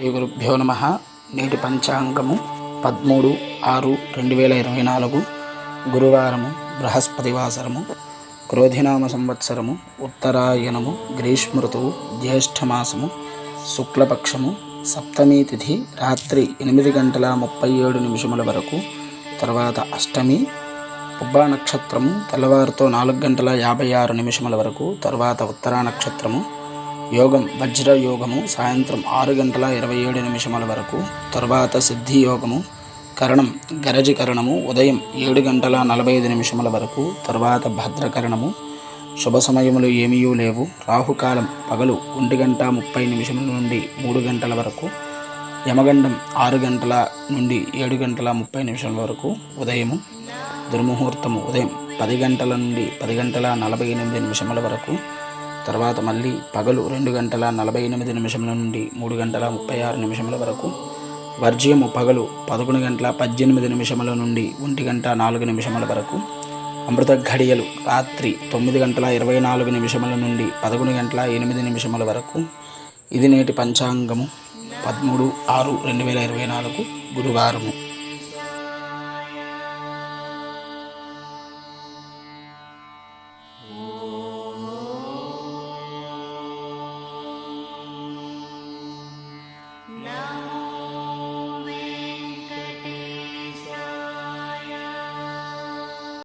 శ్రీ గురుభ్యో నమ. నేటి పంచాంగము పదమూడు ఆరు రెండు వేల ఇరవై నాలుగు. గురువారము బృహస్పతివాసరము క్రోధినామ సంవత్సరము ఉత్తరాయణము గ్రీష్మ ఋతువు జ్యేష్ఠమాసము శుక్లపక్షము సప్తమి తిథి రాత్రి ఎనిమిది గంటల ముప్పై ఏడు నిమిషముల వరకు. తర్వాత అష్టమి పుబ్బా నక్షత్రము తెల్లవారుతో నాలుగు గంటల యాభై ఆరు నిమిషముల వరకు. తర్వాత ఉత్తరా నక్షత్రము యోగం వజ్ర యోగము సాయంత్రం ఆరు గంటల ఇరవై ఏడు నిమిషముల వరకు తర్వాత సిద్ధి యోగము కరణం గరజకరణము ఉదయం ఏడు గంటల నలభై ఐదు నిమిషముల వరకు తర్వాత భద్రకరణము. శుభ సమయములు ఏమీయూ లేవు. రాహుకాలం పగలు ఒంటి గంట ముప్పై నిమిషముల నుండి మూడు గంటల వరకు యమగండం ఆరు గంటల నుండి ఏడు గంటల ముప్పై నిమిషాల వరకు ఉదయము దుర్ముహూర్తము ఉదయం పది గంటల నుండి పది గంటల నలభై ఎనిమిది నిమిషముల వరకు తర్వాత మళ్ళీ పగలు రెండు గంటల నలభై ఎనిమిది నిమిషముల నుండి మూడు గంటల ముప్పై ఆరు నిమిషముల వరకు వర్జ్యము పగలు పదకొండు గంటల పద్దెనిమిది నిమిషముల నుండి ఒంటి గంట నాలుగు నిమిషముల వరకు అమృత ఘడియలు రాత్రి తొమ్మిది గంటల ఇరవై నాలుగు నిమిషముల నుండి పదకొండు గంటల ఎనిమిది నిమిషముల వరకు ఇది నేటి పంచాంగము పదమూడు ఆరు రెండు వేల ఇరవై నాలుగు గురువారము.